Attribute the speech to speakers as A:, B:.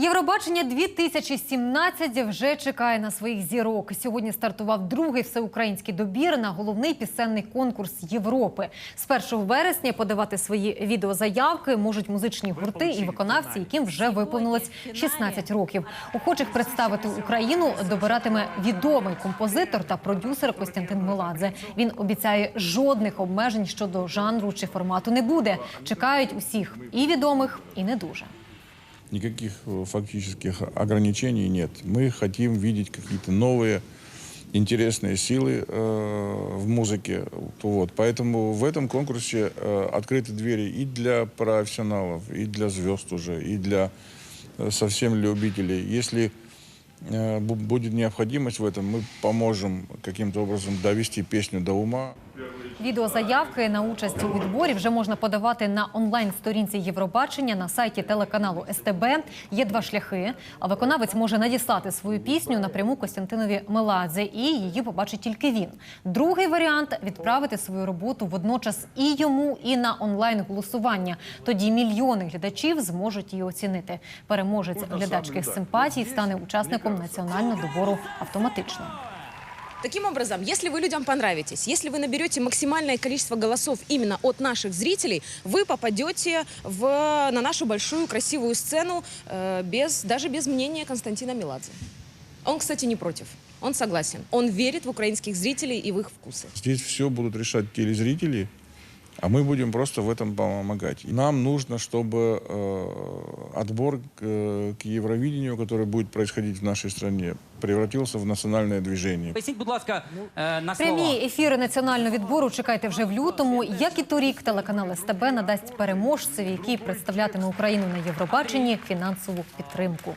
A: Євробачення 2017 вже чекає на своїх зірок. Сьогодні стартував другий всеукраїнський добір на головний пісенний конкурс Європи. З 1 вересня подавати свої відеозаявки можуть музичні гурти і виконавці, яким вже виповнилось 16 років. Охочих представити Україну добиратиме відомий композитор та продюсер Костянтин Меладзе. Він обіцяє, жодних обмежень щодо жанру чи формату не буде. Чекають усіх і відомих, і не дуже.
B: Никаких э, фактических ограничений нет. Мы хотим видеть какие-то новые интересные силы э, в музыке. Вот. Поэтому в этом конкурсе э, открыты двери и для профессионалов, и для звезд уже, и для э, совсем любителей. Если э, бу- будет необходимость в этом, мы поможем каким-то образом довести песню до ума.
A: Відеозаявки на участь у відборі вже можна подавати на онлайн-сторінці Євробачення на сайті телеканалу СТБ. Є два шляхи. А виконавець може надіслати свою пісню напряму Костянтинові Меладзе, і її побачить тільки він. Другий варіант відправити свою роботу водночас і йому, і на онлайн-голосування. Тоді мільйони глядачів зможуть її оцінити. Переможець глядацьких симпатій стане учасником національного добору автоматично.
C: Таким образом, если вы людям понравитесь, если вы наберете максимальное количество голосов именно от наших зрителей, вы попадете в, на нашу большую красивую сцену э, без, даже без мнения Константина Меладзе. Он, кстати, не против. Он согласен. Он верит в украинских зрителей и в их вкусы.
B: Здесь все будут решать телезрители, а мы будем просто в этом помогать. Нам нужно, чтобы э, отбор к, э, к Евровидению, который будет происходить в нашей стране, превратился в национальное движение.
D: Поясніть, будь ласка, е, на слово.
A: Прямі ефіри національного відбору чекайте вже в лютому. Як і торік, телеканал СТБ надасть переможцеві, який представлятиме Україну на Євробаченні фінансову підтримку.